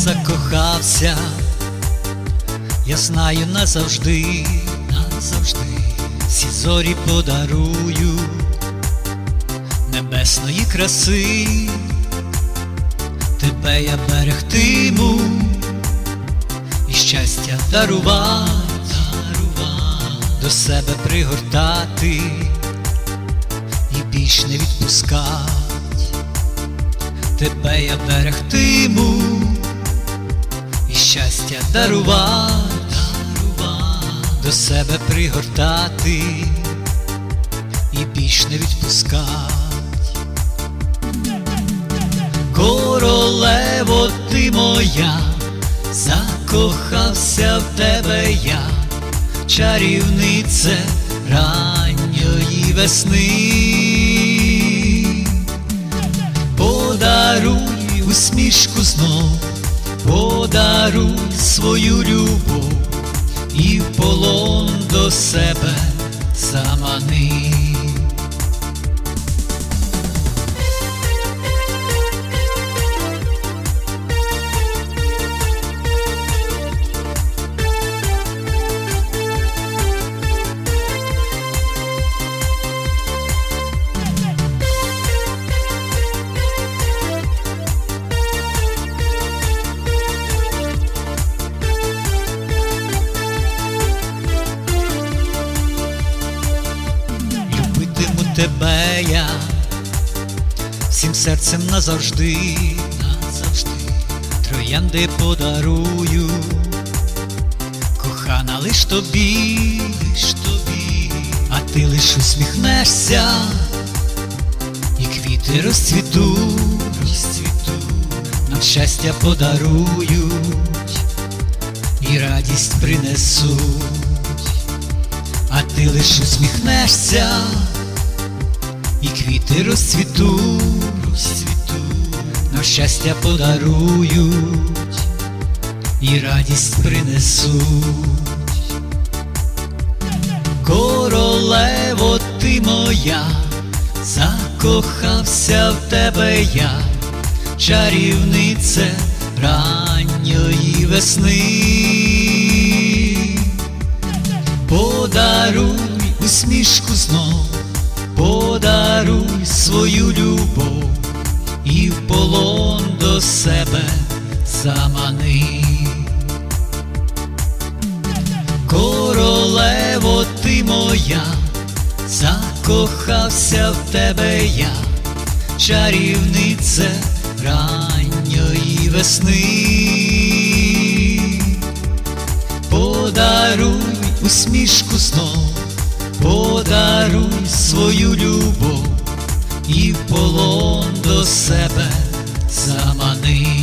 закохався, я знаю назавжди, назавжди, всі зорі подарую небесної краси, тебе я берегтиму і щастя дарувати, до себе пригортати і більш не відпускать. Тебе я берегтиму щастя дарувати, до себе пригортати і більш не відпускать. Королево ти моя, закохався в тебе я, чарівнице ранньої весни. Подаруй усмішку знов, подаруй свою любов і полон до себе замани. Тебе я. Всім серцем назавжди, назавжди. Троянди подарую, кохана лиш тобі, лиш тобі, а ти лиш усміхнешся, і квіти розцвітуть, розцвітуть, нам щастя подарують, і радість принесуть. А ти лиш усміхнешся, квіти розцвітуть, розцвітуть, на щастя подарують, і радість принесуть. Королево ти моя, закохався в тебе я, чарівнице ранньої весни. Подаруй усмішку знов, подаруй свою любов і в полон до себе замани. Королево ти моя, закохався в тебе я, чарівнице ранньої весни. Подаруй усмішку знов, подаруй свою любов і полон до себе замани.